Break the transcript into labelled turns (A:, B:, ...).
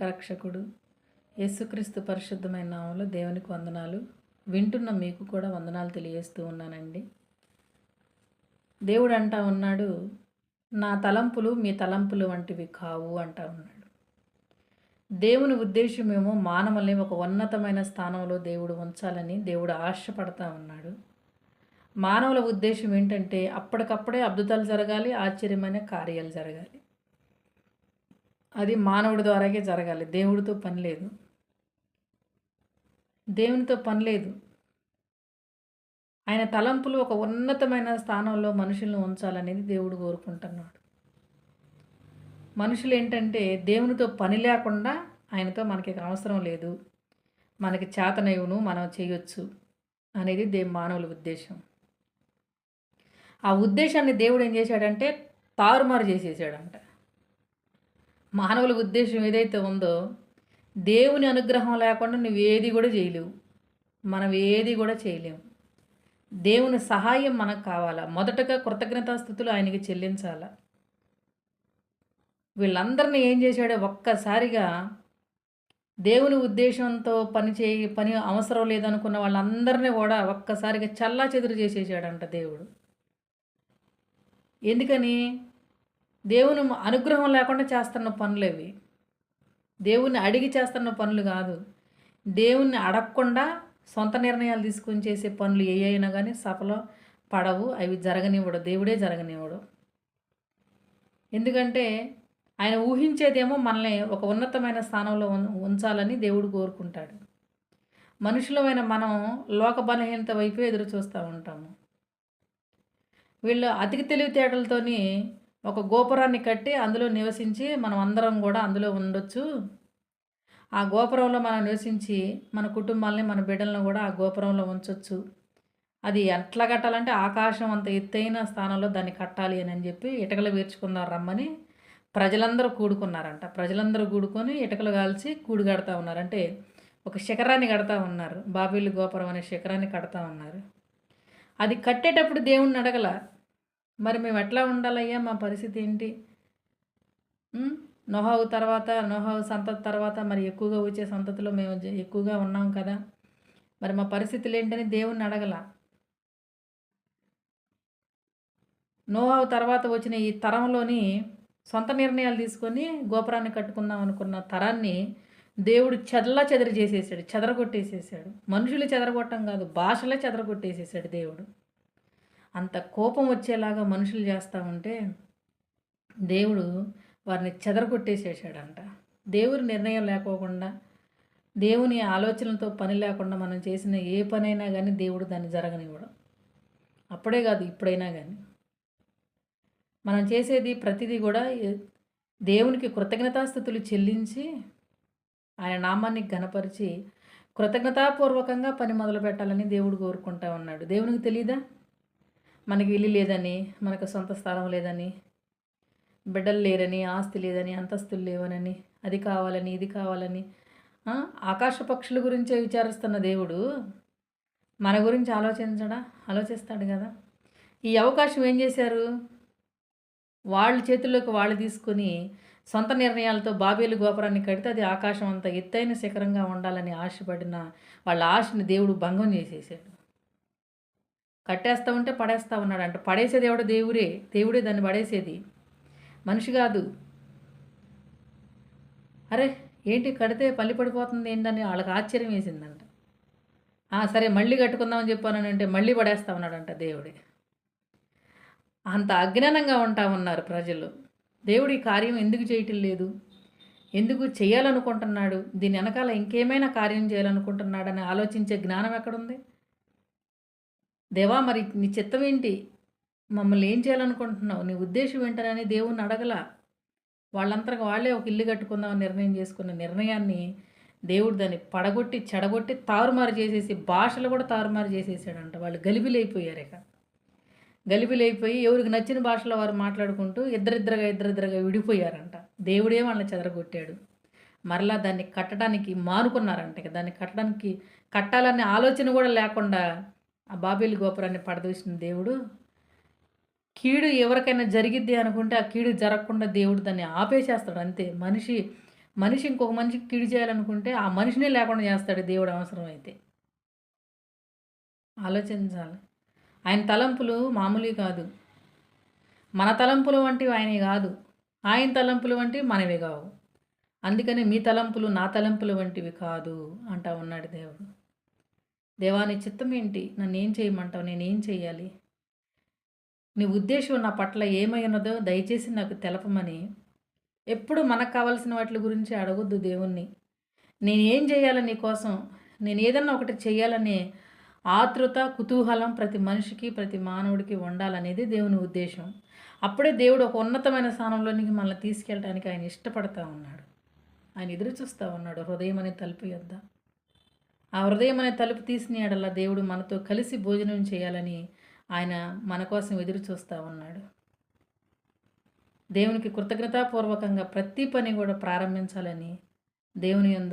A: లోకరక్షకుడు యేసుక్రీస్తు పరిశుద్ధమైన నామంలో దేవునికి వందనాలు. వింటున్న మీకు కూడా వందనాలు తెలియజేస్తూ ఉన్నానండి. దేవుడు అంటా ఉన్నాడు నా తలంపులు మీ తలంపులు వంటివి కావు అంటా ఉన్నాడు. దేవుని ఉద్దేశమేమో మానవుల్ని ఒక ఉన్నతమైన స్థానంలో దేవుడు ఉంచాలని దేవుడు ఆశపడతా ఉన్నాడు. మానవుల ఉద్దేశం ఏంటంటే అప్పటికప్పుడే అద్భుతాలు జరగాలి ఆశ్చర్యమైన కార్యాలు జరగాలి. అది మానవుడి ద్వారాగే జరగాలి. దేవుడితో పని లేదు. దేవునితో పని లేదు. ఆయన తలంపులు ఒక ఉన్నతమైన స్థానంలో మనుషులను ఉంచాలనేది దేవుడు కోరుకుంటున్నాడు. మనుషులు ఏంటంటే దేవునితో పని లేకుండా ఆయనతో మనకి అవసరం లేదు. మనకి చేతనయును మనం చేయొచ్చు అనేది దే మానవుల ఉద్దేశం. ఆ ఉద్దేశాన్ని దేవుడు ఏం చేశాడంటే తారుమారు చేసేసాడంట. మానవుల ఉద్దేశం ఏదైతే ఉందో దేవుని అనుగ్రహం లేకుండా నువ్వు ఏది కూడా చేయలేవు. మనం ఏది కూడా చేయలేము దేవుని సహాయం మనకు కావాలా? మొదటగా కృతజ్ఞతాస్థుతులు ఆయనకి చెల్లించాల? వీళ్ళందరినీ ఏం చేశాడో? ఒక్కసారిగా దేవుని ఉద్దేశంతో పని చేయి పని అవసరం లేదనుకున్న వాళ్ళందరినీ కూడా ఒక్కసారిగా చల్లా చెదురు చేసేసాడంట దేవుడు. ఎందుకని? దేవుని అనుగ్రహం లేకుండా చేస్తున్న పనులు అవి దేవుణ్ణి అడిగి చేస్తున్న పనులు కాదు. దేవుణ్ణి అడగకుండా సొంత నిర్ణయాలు తీసుకొని చేసే పనులు ఏ అయినా కానీ సఫలం పడవు. అవి జరగనివ్వడు. దేవుడే జరగనివ్వడు. ఎందుకంటే ఆయన ఊహించేదేమో మనల్ని ఒక ఉన్నతమైన స్థానంలో ఉం- ఉంచాలని దేవుడు కోరుకుంటాడు. మనుషులమైన మనం లోక బలహీనత వైపు ఎదురు చూస్తూ ఉంటాము. వీళ్ళు అతికి తెలివితేటలతోని ఒక గోపురాన్ని కట్టి అందులో నివసించి మనం అందరం కూడా అందులో ఉండొచ్చు. ఆ గోపురంలో మనం నివసించి మన కుటుంబాలని మన బిడ్డలను కూడా ఆ గోపురంలో ఉంచవచ్చు అది ఎట్లా కట్టాలంటే ఆకాశం అంత ఎత్తైన స్థానంలో దాన్ని కట్టాలి అని అని చెప్పి ఇటకలు వేర్చుకున్నారు రమ్మని ప్రజలందరూ కూడుకున్నారంట. ప్రజలందరూ కూడుకొని ఇటకలు కాల్చి కూడు కడతా ఉన్నారు. అంటే ఒక శిఖరాన్ని కడతా ఉన్నారు. బాబేలు గోపురం అనే శిఖరాన్ని కడతా ఉన్నారు. అది కట్టేటప్పుడు దేవుణ్ణి అడగల. మరి మేము ఎట్లా ఉండాలయ్యా? మా పరిస్థితి ఏంటి? నోహావు తర్వాత నోహావు సంతతి తర్వాత మరి ఎక్కువగా వచ్చే సంతతిలో మేము ఎక్కువగా ఉన్నాం కదా. మరి మా పరిస్థితులు ఏంటని దేవుణ్ణి అడగల. నోహావు తర్వాత వచ్చిన ఈ తరంలోని సొంత నిర్ణయాలు తీసుకొని గోపురాన్ని కట్టుకుందాం అనుకున్న తరాన్ని దేవుడు చెదలా చెదరు చేసేసాడు చెదరగొట్టేసేసాడు. మనుషులు చెదరగొట్టం కాదు భాషలే చెదరగొట్టేసేసాడు దేవుడు. అంత కోపం వచ్చేలాగా మనుషులు చేస్తూ ఉంటే దేవుడు వారిని చెదరగొట్టేసేసాడంట. దేవుడి నిర్ణయం లేకోకుండా దేవుని ఆలోచనలతో పని లేకుండా మనం చేసిన ఏ పనైనా కానీ దేవుడు దాన్ని జరగనివ్వడం. అప్పుడే కాదు ఇప్పుడైనా కానీ మనం చేసేది ప్రతిదీ కూడా దేవునికి కృతజ్ఞతాస్థుతులు చెల్లించి ఆయన నామాన్ని ఘనపరిచి కృతజ్ఞతాపూర్వకంగా పని మొదలు పెట్టాలని దేవుడు కోరుకుంటా ఉన్నాడు. దేవునికి తెలీదా? మనకి ఇల్లు లేదని మనకు సొంత స్థలం లేదని బిడ్డలు లేరని ఆస్తి లేదని అంతస్తులు లేవనని అది కావాలని ఇది కావాలని ఆకాశ పక్షుల గురించే విచారిస్తున్న దేవుడు మన గురించి ఆలోచించడా? ఆలోచిస్తాడు కదా. ఈ అవకాశం ఏం చేశారు? వాళ్ళ చేతుల్లోకి వాళ్ళు తీసుకొని సొంత నిర్ణయాలతో బాబేలు గోపురాన్ని కడితే అది ఆకాశం అంత ఎత్తైన శిఖరంగా ఉండాలని ఆశపడిన వాళ్ళ ఆశని దేవుడు భంగం చేసేసాడు. కట్టేస్తా ఉంటే పడేస్తా ఉన్నాడు అంటే. పడేసేది ఎవడో దేవుడే. దేవుడే దాన్ని పడేసేది. మనిషి కాదు. అరే ఏంటి కడితే పల్లి పడిపోతుంది? ఏంటని వాళ్ళకి ఆశ్చర్యం వేసిందంట. సరే మళ్ళీ కట్టుకుందామని చెప్పానంటే మళ్ళీ పడేస్తా ఉన్నాడంట దేవుడే. అంత అజ్ఞానంగా ఉంటా ఉన్నారు ప్రజలు. దేవుడి కార్యం ఎందుకు చేయటం లేదు? ఎందుకు చేయాలనుకుంటున్నాడు? దీని వెనకాల ఇంకేమైనా కార్యం చేయాలనుకుంటున్నాడని ఆలోచించే జ్ఞానం ఎక్కడుంది? దేవా మరి నీ చిత్తం ఏంటి మమ్మల్ని ఏం చేయాలనుకుంటున్నావు? నీ ఉద్దేశం ఏంటనని దేవుణ్ణి అడగల. వాళ్ళంతగా వాళ్ళే ఒక ఇల్లు కట్టుకుందామని నిర్ణయం చేసుకున్న నిర్ణయాన్ని దేవుడు దాన్ని పడగొట్టి చెడగొట్టి తారుమారు చేసేసి భాషలు కూడా తారుమారు చేసేసాడంట. వాళ్ళు గలిబిలైపోయారు ఇక. గలిబిలైపోయి ఎవరికి నచ్చిన భాషలో వారు మాట్లాడుకుంటూ ఇద్దరిద్దరుగా ఇద్దరిద్దరుగా విడిపోయారంట. దేవుడే వాళ్ళని చెదరగొట్టాడు. మరలా దాన్ని కట్టడానికి మానుకున్నారంట ఇక. దాన్ని కట్టడానికి కట్టాలనే ఆలోచన కూడా లేకుండా ఆ బాబేలు గోపురాన్ని పడదూసిన దేవుడు కీడు ఎవరికైనా జరిగిద్ది అనుకుంటే ఆ కీడు జరగకుండా దేవుడు దాన్ని ఆపేసేస్తాడు అంతే. మనిషి మనిషి ఇంకొక మనిషికి కీడు చేయాలనుకుంటే ఆ మనిషినే లేకుండా చేస్తాడు దేవుడు అవసరం అయితే ఆలోచించాలి. ఆయన తలంపులు మామూలు కాదు. మన తలంపులు వంటివి ఆయనే కాదు. ఆయన తలంపులు వంటివి మనవి కావు. అందుకని మీ తలంపులు నా తలంపులు వంటివి కాదు అంటా ఉన్నాడు దేవుడు. దేవాని చిత్తం ఏంటి? నన్ను ఏం చేయమంటావు? నేనేం చేయాలి నీ ఉద్దేశం నా పట్ల ఏమై ఉన్నదో దయచేసి నాకు తెలపమని ఎప్పుడు మనకు కావాల్సిన వాటి గురించి అడగొద్దు దేవుణ్ణి. నేను ఏం చేయాలి నీ కోసం? నేను ఏదన్నా ఒకటి చేయాలనే ఆతృత కుతూహలం ప్రతి మనిషికి ప్రతి మానవుడికి ఉండాలనేది దేవుని ఉద్దేశం. అప్పుడే దేవుడు ఒక ఉన్నతమైన స్థానంలోనికి మనల్ని తీసుకెళ్ళడానికి ఆయన ఇష్టపడతా ఉన్నాడు. ఆయన ఎదురు చూస్తూ ఉన్నాడు. హృదయం అనే తలుపు యొద్ద. ఆ హృదయం అనే తలుపు తీసిన ఎడల దేవుడు మనతో కలిసి భోజనం చేయాలని ఆయన మన కోసం ఎదురు చూస్తూ ఉన్నాడు. దేవునికి కృతజ్ఞతాపూర్వకంగా ప్రతి పని కూడా ప్రారంభించాలని దేవుని యందు